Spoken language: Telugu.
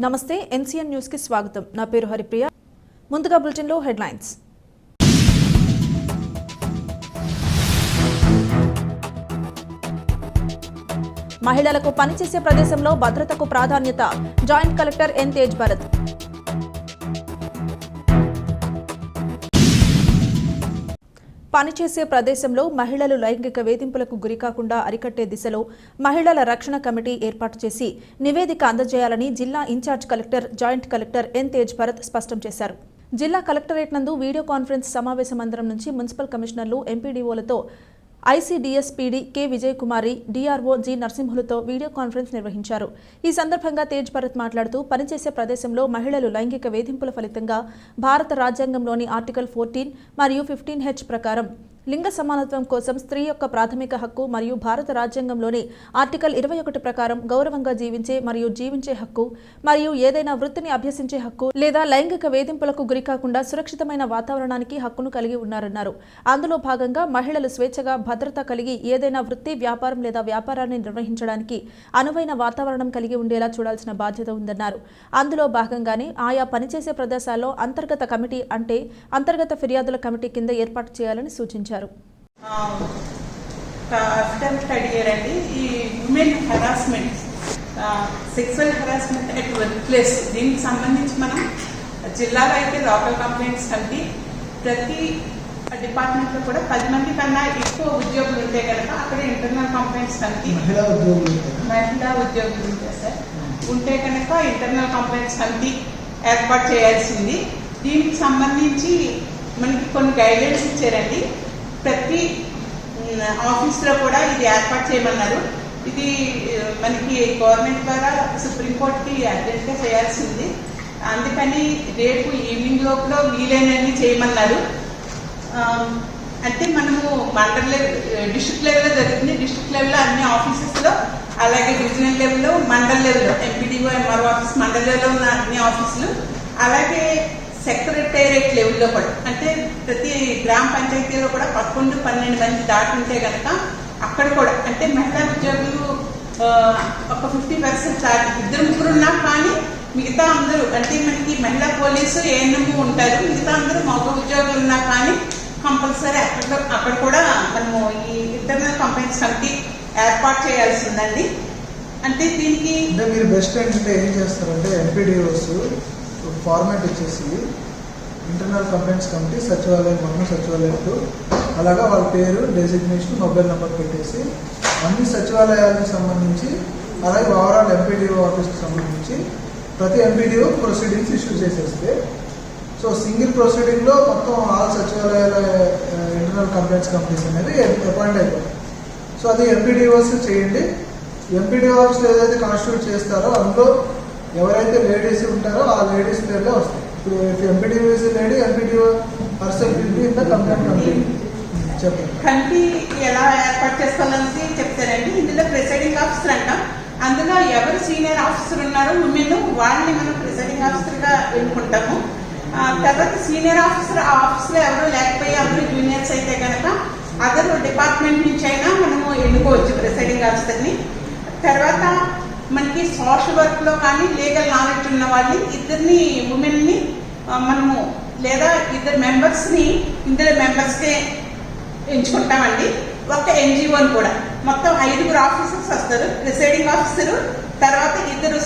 నమస్తే ఎన్సీఎన్ న్యూస్కి స్వాగతం. నా పేరు హరిప్రియ. ముందుగా బులెటిన్లో హెడ్లైన్స్. మహిళలకు పనిచేసే ప్రదేశంలో భద్రతకు ప్రాధాన్యత. Joint collector N Tej Bharat. పనిచేసే ప్రదేశంలో మహిళలు లైంగిక వేధింపులకు గురికాకుండా అరికట్టే దిశలో మహిళల రక్షణ కమిటీ ఏర్పాటు చేసి నివేదిక అందజేయాలని జిల్లా in charge collector joint collector N Tej Bharat స్పష్టం చేశారు. జిల్లా కలెక్టరేట్ నందు వీడియో కాన్ఫరెన్స్ సమావేశ మందిరం నుంచి మున్సిపల్ కమిషనర్లు ఎంపీడీఓలతో ICDS PD K Vijay Kumari DRO G నరసింహులతో video conference నిర్వహించారు. ఈ సందర్భంగా తేజ్ భరత్ మాట్లాడుతూ పనిచేసే ప్రదేశంలో మహిళలు లైంగిక వేధింపుల ఫలితంగా భారత రాజ్యాంగంలోని ఆర్టికల్ ఫోర్టీన్ మరియు ఫిఫ్టీన్ హెచ్ ప్రకారం లింగ సమానత్వం కోసం స్త్రీ యొక్క ప్రాథమిక హక్కు మరియు భారత రాజ్యాంగంలోని ఆర్టికల్ ఇరవై ఒకటి ప్రకారం గౌరవంగా జీవించే మరియు జీవించే హక్కు మరియు ఏదైనా వృత్తిని అభ్యసించే హక్కు లేదా లైంగిక వేధింపులకు గురికాకుండా సురక్షితమైన వాతావరణానికి హక్కును కలిగి ఉన్నారన్నారు. అందులో భాగంగా మహిళలు స్వేచ్ఛగా భద్రత కలిగి ఏదైనా వృత్తి వ్యాపారం లేదా వ్యాపారాన్ని నిర్వహించడానికి అనువైన వాతావరణం కలిగి ఉండేలా చూడాల్సిన బాధ్యత ఉందన్నారు. అందులో భాగంగానే ఆయా పనిచేసే ప్రదేశాల్లో అంతర్గత కమిటీ అంటే అంతర్గత ఫిర్యాదుల కమిటీ కింద ఏర్పాటు చేయాలని సూచించారు. అండి ఈ women harassment sexual harassment at workplace దీనికి సంబంధించి మనం జిల్లాలో అయితే లోకల్ కంప్లైంట్స్ కమిటీ ప్రతి డిపార్ట్మెంట్లో కూడా పది మంది కన్నా ఎక్కువ ఉద్యోగులు ఉంటే కనుక అక్కడ ఇంటర్నల్ కంప్లైంట్స్ కమిటీ మహిళా ఉద్యోగులు మహిళా ఉద్యోగులు ఉంటే సార్. ఉంటే కనుక ఇంటర్నల్ కంప్లైంట్స్ కమిటీ ఏర్పాటు చేయాల్సింది. దీనికి సంబంధించి మనకి కొన్ని గైడ్లైన్స్ ఇచ్చారండి. ప్రతి ఆఫీస్లో కూడా ఇది ఏర్పాటు చేయమన్నారు. ఇది మనకి గవర్నమెంట్ ద్వారా సుప్రీంకోర్టుకి అర్జెంట్గా చేయాల్సింది. అందుకని రేపు ఈవినింగ్ లోపల వీలైనన్ని చేయమన్నారు. అంటే మనము మండల లెవెల్ డిస్ట్రిక్ట్ లెవెల్లో జరుగుతుంది. డిస్ట్రిక్ట్ లెవెల్లో అన్ని ఆఫీసెస్లో అలాగే డివిజనల్ లెవెల్లో మండల్ లెవెల్లో ఎంపీడీఓ ఎంఆర్ఓ ఆఫీస్ మండల్ లెవెల్లో ఉన్న అన్ని ఆఫీసులు. అలాగే సెక్రటేరియట్ లెవెల్లో కూడా. అంటే ప్రతి గ్రామ పంచాయతీలో కూడా పదకొండు పన్నెండు మంది దాటి ఉంటే కనుక అక్కడ కూడా అంటే మహిళా ఉద్యోగులు ఒక ఫిఫ్టీ పర్సెంట్ దాటి ఇద్దరు ముగ్గురు ఉన్నా కానీ మిగతా అందరూ అంటే మనకి మహిళా పోలీసు ఏఎన్ఎం ఉంటారు. మిగతా అందరూ మగ ఉద్యోగులు ఉన్నా కానీ కంపల్సరీ అక్కడ అక్కడ కూడా మనము ఈ ఇంటర్నల్ కంపెనీస్ కమిటీ ఏర్పాటు చేయాల్సి ఉందండి అంటే దీనికి అంటే మీరు బెస్ట్ ఏంటంటే ఏం చేస్తారంటే ఎంపీడీఓస్ ఫార్మాట్ ఇచ్చేసింది ఇంటర్నల్ కంప్లైంట్స్ కమిటీ సచివాలయం వన్ సచివాలయం టూ అలాగా వాళ్ళ పేరు డెసిగ్నేషన్ మొబైల్ నెంబర్ పెట్టేసి అన్ని సచివాలయాలకు సంబంధించి అలాగే ఓవరాల్ ఎంపీడీఓ ఆఫీస్కి సంబంధించి ప్రతి ఎంపీడీఓ ప్రొసీడింగ్స్ ఇష్యూ చేసేస్తే. సో సింగిల్ ప్రొసీడింగ్లో మొత్తం ఆల్ సచివాలయాల ఇంటర్నల్ కంప్లైంట్స్ కంపెనీస్ అనేది అపాయింట్ అయిపోతాయి సో అది ఎంపీడీఓస్ చేయండి. ఎంపీడీఓ ఆఫీస్లో ఏదైతే కాన్స్టిట్యూట్ చేస్తారో అందులో ఎవరైతే లేడీస్ ఉంటారో ఆ లేడీస్ పేర్లే వస్తాయి. ఇప్పుడు MPDO lady MPDO person will in the complaint committee చెప్పండి. ఎలా ఏర్పాటు చేసుకోవాలని చెప్తారండి. ఇందులో ప్రిసైడింగ్ ఆఫీసర్ అంటాం. అందులో ఎవరు సీనియర్ ఆఫీసర్ ఉన్నారో ఉమెన్ వాళ్ళని మనం ప్రిసైడింగ్ ఆఫీసర్గా ఎన్నుకుంటాము. తర్వాత సీనియర్ ఆఫీసర్ ఆ ఆఫీస్లో ఎవరు లేకపోయి అందరూ జూనియర్స్ అయితే కనుక అదర్ డిపార్ట్మెంట్ నుంచి అయినా మనము ఎన్నుకోవచ్చు ప్రిసైడింగ్ ఆఫీసర్ని తర్వాత మనకి సోషల్ వర్క్లో కానీ లీగల్ నాలెడ్జ్ ఉన్న వాళ్ళని ఇద్దరిని ఉమెన్ని మనము లేదా ఇద్దరు మెంబర్స్ని మెంబర్స్కే మెంబర్స్ కే ఎంచుకుంటామండి. ఒక ఎన్జిఓని కూడా. మొత్తం ఐదుగురు ఆఫీసర్స్ వస్తారు ప్రిసైడింగ్ ఆఫీసర్ తర్వాత ఇద్దరు